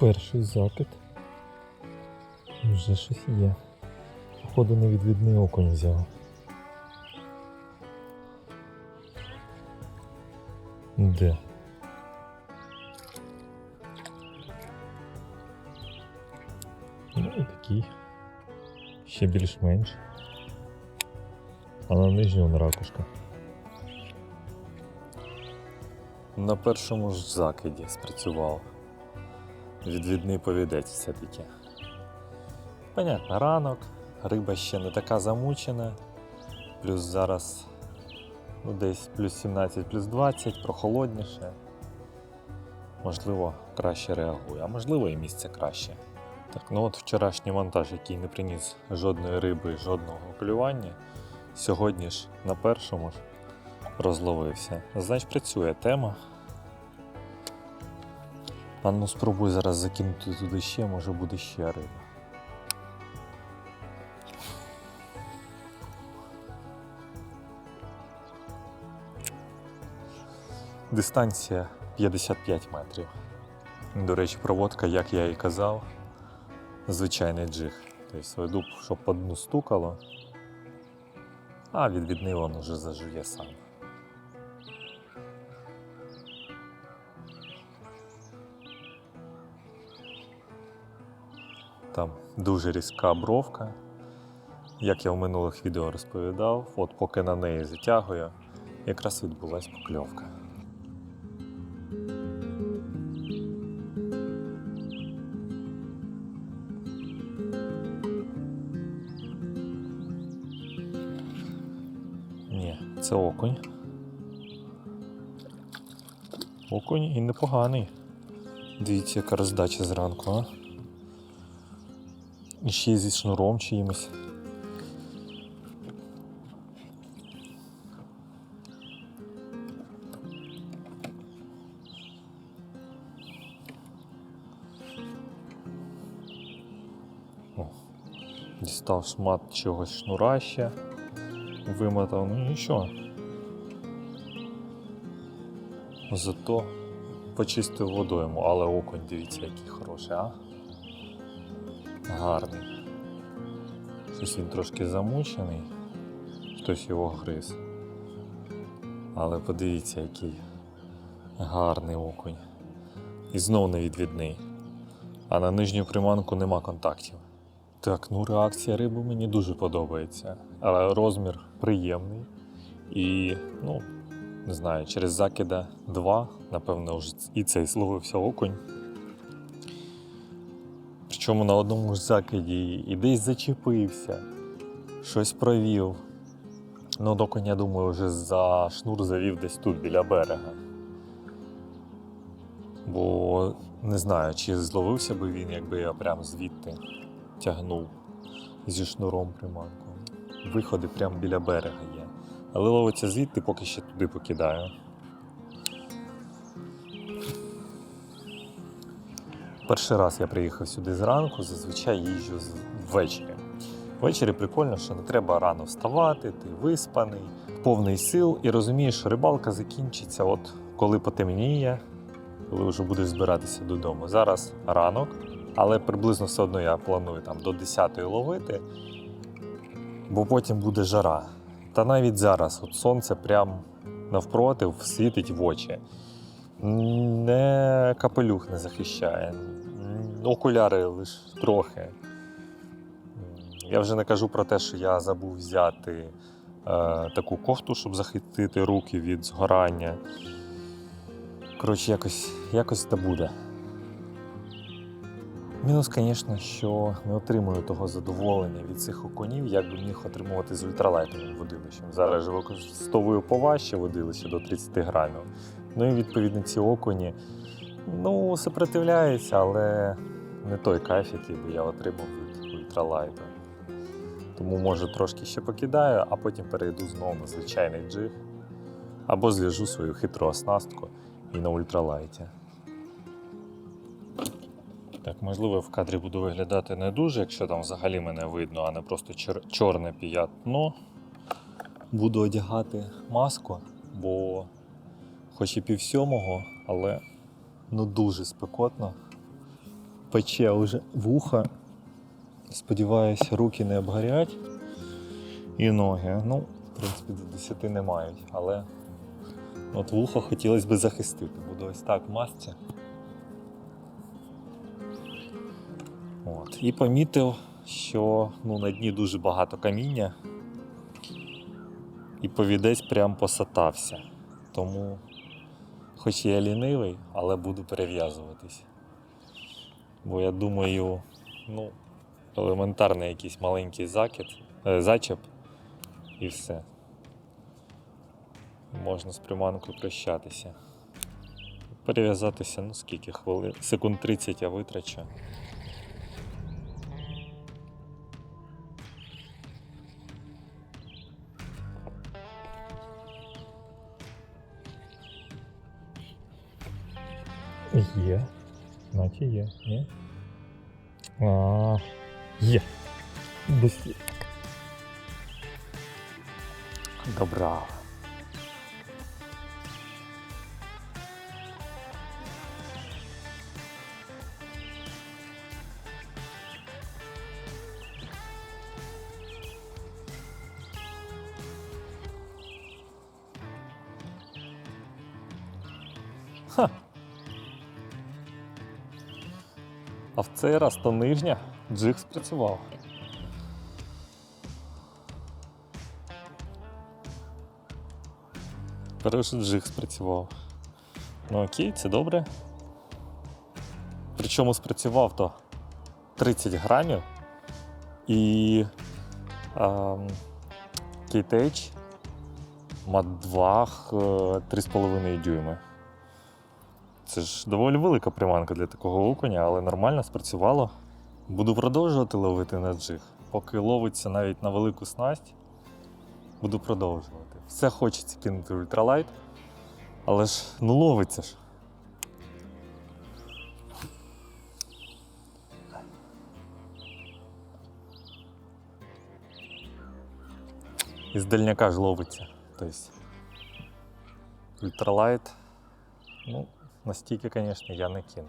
Перший закид. Вже щось є. Походу невідвідний окунь взяв. Де? Ну і такий. Ще більш-менш. А на нижньому ракушка. На першому ж закиді спрацював. Відвідний повідець все-таки. Понятно, ранок, риба ще не така замучена. Плюс зараз ну, десь плюс 17, плюс 20, прохолодніше. Можливо, краще реагує, а можливо і місце краще. Так, ну от вчорашній монтаж, який не приніс жодної риби, жодного клювання, сьогодні ж на першому ж розловився. Значить, працює тема. А ну спробуй зараз закинути туди ще, може буде ще риба. Дистанція 55 метрів. До речі, проводка, як я і казав, звичайний джиг. Тобто веду, щоб по дну стукало, а відвідний він уже зажує сам. Там дуже різка бровка. Як я в минулих відео розповідав, от поки на неї затягую, якраз відбулась покльовка. Ні, це окунь. Окунь і непоганий. Дивіться, яка роздача зранку, а? І ще зі шнуром чиїмось. О, дістав шмат чогось шнура ще, вимотав, ну що. Зато почистив водойму, але окунь, дивіться, який хороший, а? Гарний. Щось він трошки замучений, хтось його гриз. Але подивіться, який гарний окунь. І знов невідвідний. А на нижню приманку нема контактів. Так, ну реакція риби мені дуже подобається. Але розмір приємний. І, ну, не знаю, через закида 2, напевно, вже і цей зловився окунь. Причому на одному ж закиді і десь зачепився, щось провів. Ну, до коня, думаю, вже за шнур завів десь тут, біля берега. Бо не знаю, чи зловився би він, якби я прям звідти тягнув зі шнуром приманку. Виходи прямо біля берега є. Але ловиться звідти, поки ще туди покидаю. Перший раз я приїхав сюди зранку, зазвичай їжджу ввечері. Ввечері прикольно, що не треба рано вставати, ти виспаний, повний сил і розумієш, що рибалка закінчиться, от коли потемніє, коли вже будеш збиратися додому. Зараз ранок, але приблизно все одно я планую там до 10-ї ловити, бо потім буде жара. Та навіть зараз от сонце прям навпроти світить в очі. Не капелюх не захищає, окуляри лише трохи. Я вже не кажу про те, що я забув взяти е, таку кофту, щоб захистити руки від згорання. Коротше, якось, якось це буде. Мінус, звісно, що не отримую того задоволення від цих окунів, як би міг отримувати з ультралайтовим водилищем. Зараз же використовую поважче водилище до 30 грамів. Ну і відповідно ці окуні ну, сопротивляються, але не той кайф, який би я отримав від ультралайту. Тому може трошки ще покидаю, а потім перейду знову на звичайний джиг. Або зв'яжу свою хитру оснастку і на ультралайті. Так, можливо, в кадрі буду виглядати не дуже, якщо там взагалі мене видно, а не просто чор- чорне п'ятно. Буду одягати маску, бо хоч і пів сьомого, але ну дуже спекотно. пече уже вуха. Сподіваюсь, руки не обгорять. І ноги. Ну, в принципі, до 10 не мають, але от вухо хотілося б захистити. Буду ось так масці. От. І помітив, що ну, на дні дуже багато каміння. І повідець прям посатався. Тому, хоч я лінивий, але буду перев'язуватись. Бо я думаю, ну, елементарний якийсь маленький закид, е, зачеп і все. Можна з приманкою прощатися. Перев'язатися, ну скільки хвилин? Секунд 30 я витрачу. Є. Наче є, ні? А, є. Досі. Добра. Цей раз то нижня джиг спрацював. Перший джиг спрацював. Ну окей, це добре. Причому спрацював то 30 грамів і ем, Мат 2 3,5 дюйми. Це ж доволі велика приманка для такого окуня, але нормально спрацювало. Буду продовжувати ловити на джиг. Поки ловиться навіть на велику снасть, буду продовжувати. Все хочеться кинути ультралайт, але ж ну ловиться ж. Із дальняка ж ловиться. Тобто ультралайт, ну, настільки, звісно, я не кину.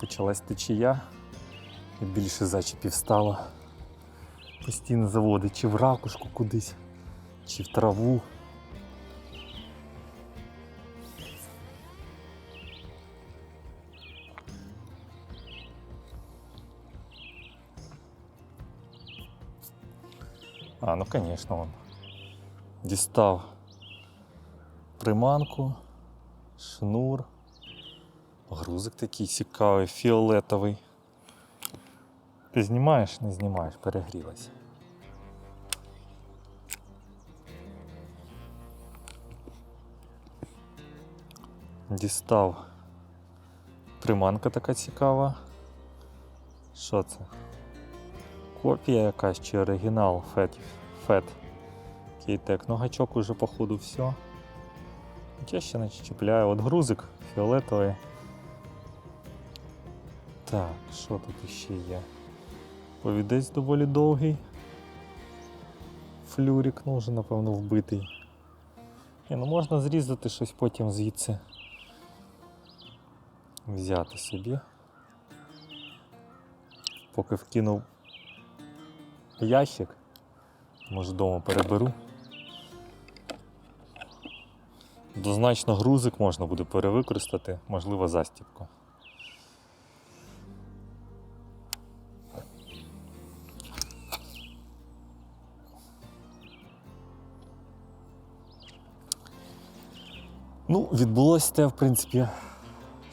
Почалась течія, і більше зачепів стало. Постійно заводить чи в ракушку кудись, чи в траву. А, ну звісно, он. Дістав приманку, шнур. Грузик такий цікавий, фіолетовий. Ти знімаєш, не знімаєш, перегрілась. Дістав приманка така цікава. Що це? Копія якась чи оригінал Фет. Фет. Кейтек. Ну гачок уже походу все. Я ще не чіпляю. От грузик фіолетовий. Так, що тут ще є? Повідець доволі довгий. Флюрик, ну вже, напевно, вбитий. Ні, ну можна зрізати щось потім звідси. Взяти собі. Поки вкинув ящик, може вдома переберу. Дозначно грузик можна буде перевикористати, можливо, застібку. Ну, відбулося те, в принципі,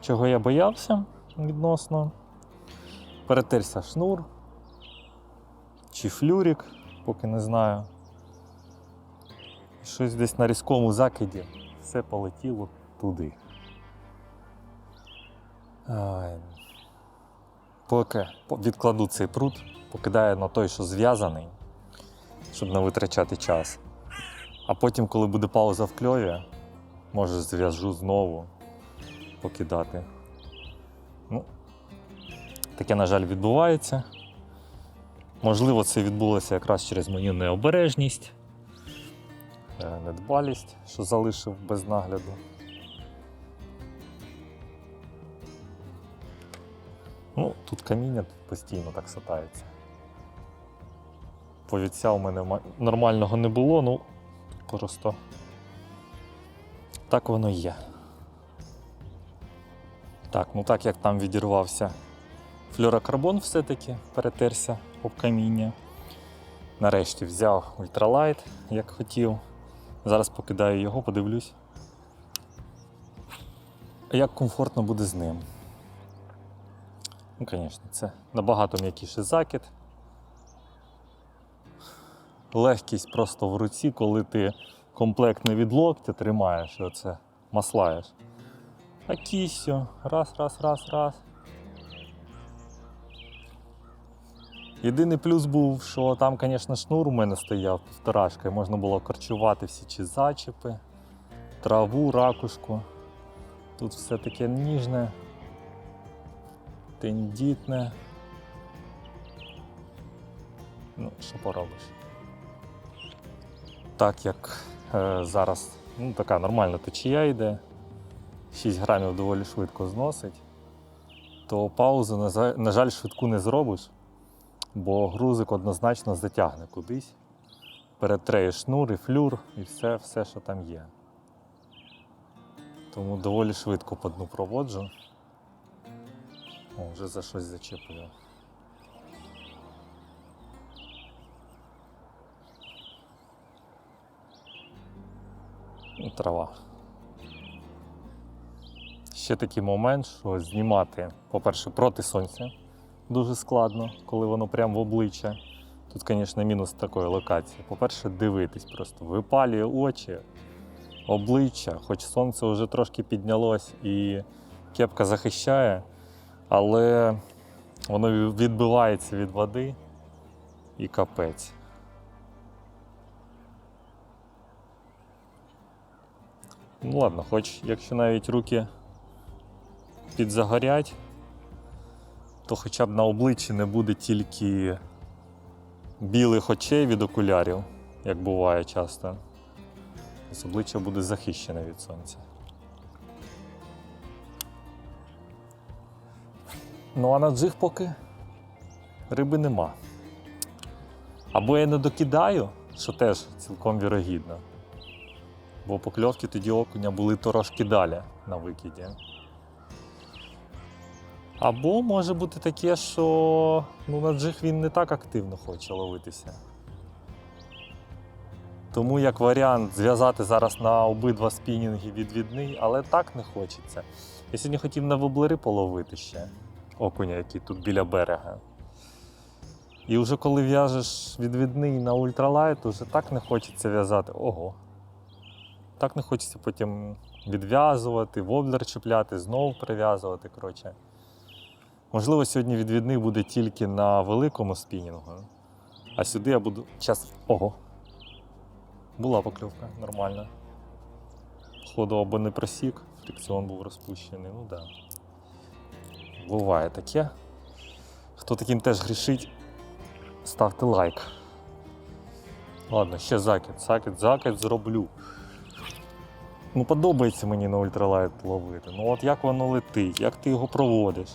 чого я боявся відносно. Перетерся шнур чи флюрик, поки не знаю. Щось десь на різкому закиді все полетіло туди. Поки відкладу цей пруд, покидаю на той, що зв'язаний, щоб не витрачати час. А потім, коли буде пауза в кльові, може зв'яжу знову покидати. Ну, таке, на жаль, відбувається. Можливо, це відбулося якраз через мою необережність, е, недбалість, що залишив без нагляду. Ну, тут каміння тут постійно так сатається. Повідця у мене нормального не було, ну просто так воно і є. Так, ну так як там відірвався флюрокарбон все-таки перетерся об каміння. Нарешті взяв ультралайт, як хотів. Зараз покидаю його, подивлюсь, як комфортно буде з ним. Ну, звісно, це набагато м'якіший закид. Легкість просто в руці, коли ти комплект не від локтя тримаєш оце маслаєш. А кістю, раз, раз, раз, раз. Єдиний плюс був, що там, звісно, шнур у мене стояв півторашка, і можна було корчувати всі чи зачіпи, траву, ракушку. Тут все таке ніжне, тендітне. Ну, що поробиш? Так як зараз ну, така нормальна течія йде, 6 грамів доволі швидко зносить, то паузу, на жаль, швидку не зробиш, бо грузик однозначно затягне кудись. Перетреє шнур і флюр, і все, все, що там є. Тому доволі швидко по дну проводжу. О, вже за щось зачепив. Ну, трава. Ще такий момент, що знімати, по-перше, проти сонця дуже складно, коли воно прямо в обличчя. Тут, звісно, мінус такої локації. По-перше, дивитись просто випалює очі, обличчя, хоч сонце вже трошки піднялось і кепка захищає, але воно відбивається від води і капець. Ну ладно, хоч якщо навіть руки підзагорять, то хоча б на обличчі не буде тільки білих очей від окулярів, як буває часто. Тобто обличчя буде захищене від сонця. Ну а на джиг поки риби нема. Або я не докидаю, що теж цілком вірогідно. Бо покльовки тоді окуня були трошки далі на викиді. Або може бути таке, що ну, на джиг він не так активно хоче ловитися. Тому як варіант зв'язати зараз на обидва спінінги відвідний, але так не хочеться. Я сьогодні хотів на воблери половити ще окуня, який тут біля берега. І вже коли в'яжеш відвідний на ультралайт, вже так не хочеться в'язати. Ого. Так не хочеться потім відв'язувати, воблер чіпляти, знову прив'язувати. Коротше. Можливо, сьогодні відвідний буде тільки на великому спінінгу, а сюди я буду. Час. Ого. Була покльовка, нормальна. Походу або не просік, фрикціон був розпущений, ну так. Да. Буває таке. Хто таким теж грішить, ставте лайк. Ладно, ще закид, закид, закид зроблю. Ну, подобається мені на ультралайт ловити. Ну от як воно летить, як ти його проводиш.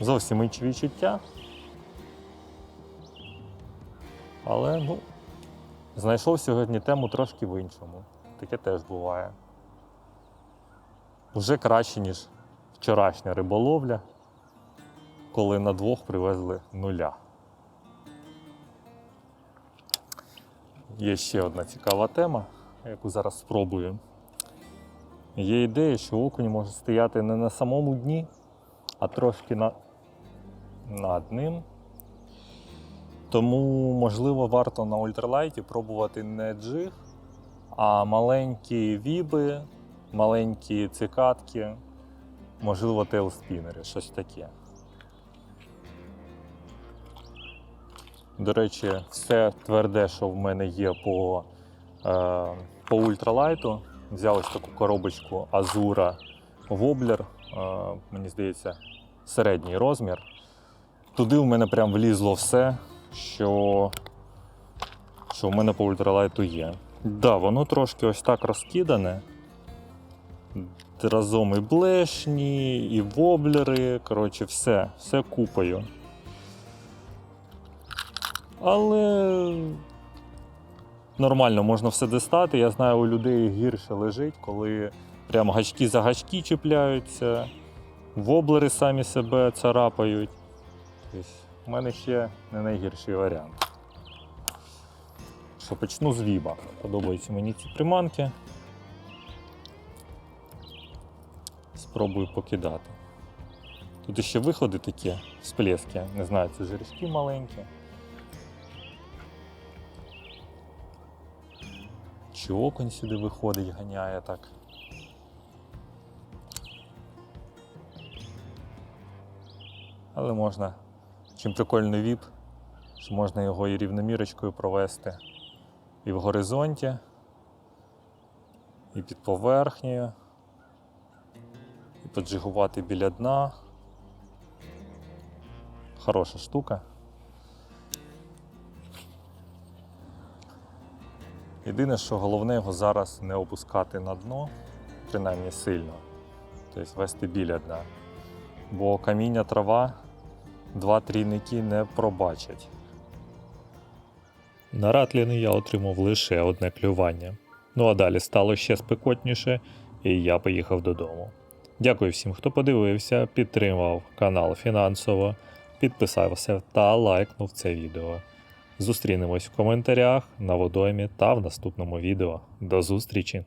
Зовсім інші відчуття. Але, ну, знайшов сьогодні тему трошки в іншому. Таке теж буває. Вже краще, ніж вчорашня риболовля, коли на двох привезли нуля. Є ще одна цікава тема, яку зараз спробую. Є ідея, що окунь може стояти не на самому дні, а трошки на... над ним. Тому, можливо, варто на ультралайті пробувати не джиг, а маленькі віби маленькі цикадки, можливо, тейлспінери, щось таке. До речі, все тверде, що в мене є по, е, по ультралайту. Взяв таку коробочку Azura Wobbler, е, мені здається, середній розмір. Туди в мене прям влізло все, що, що в мене по ультралайту є. Да, воно трошки ось так розкидане. Разом і блешні, і воблери, коротше, все, все купою. Але нормально можна все дістати. Я знаю, у людей гірше лежить, коли прямо гачки за гачки чіпляються, воблери самі себе царапають. У мене ще не найгірший варіант. Що почну з віба. Подобаються мені ці приманки. Спробую покидати. Тут ще виходи такі, всплески. Не знаю, це жерешки маленькі. Чи окунь сюди виходить, ганяє так. Але можна, чим прикольний віп, що можна його і рівномірочкою провести і в горизонті, і під поверхнею, і поджигувати біля дна. Хороша штука. Єдине, що головне його зараз не опускати на дно, принаймні сильно, тобто вести біля дна. Бо каміння трава два трійники не пробачать. На ратліни я отримав лише одне клювання. Ну а далі стало ще спекотніше, і я поїхав додому. Дякую всім, хто подивився, підтримав канал фінансово, підписався та лайкнув це відео. Зустрінемось в коментарях, на водоймі та в наступному відео. До зустрічі!